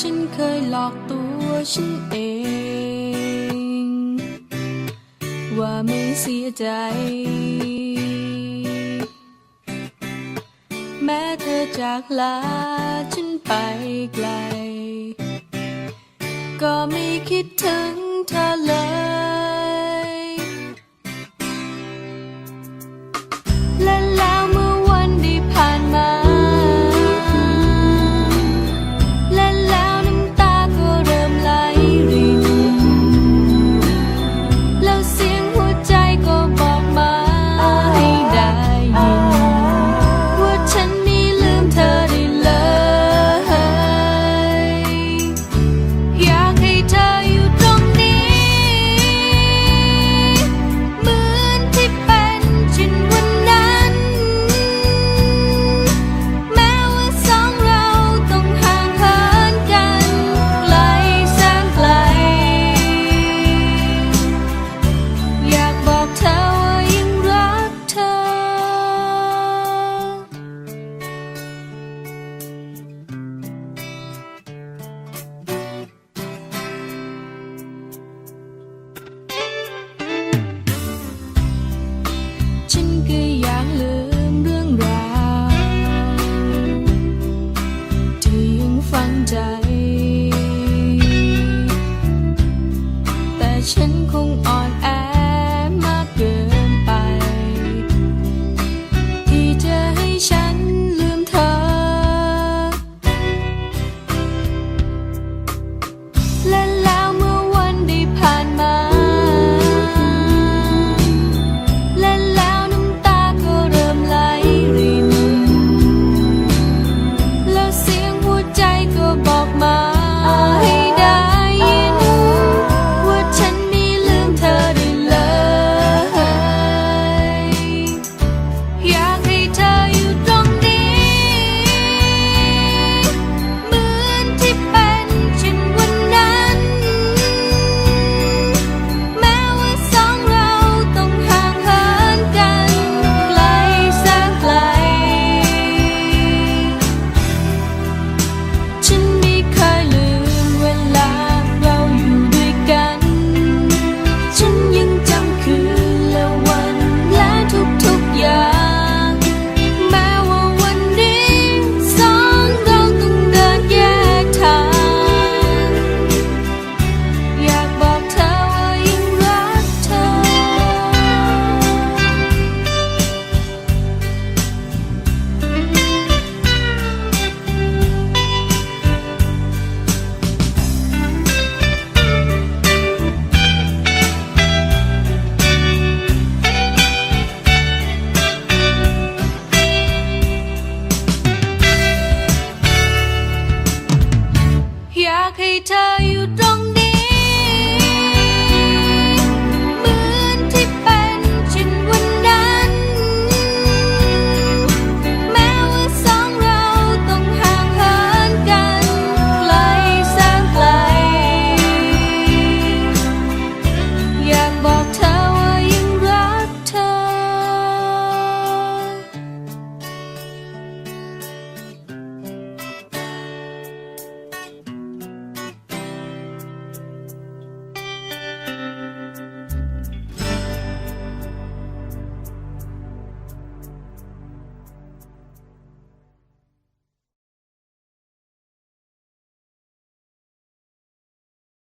ฉันเคยหลอกตัวฉันเอง ว่าไม่เสียใจ แม้เธอจากลาฉันไปไกล ก็ไม่คิดถึงเธอ I can't tell you.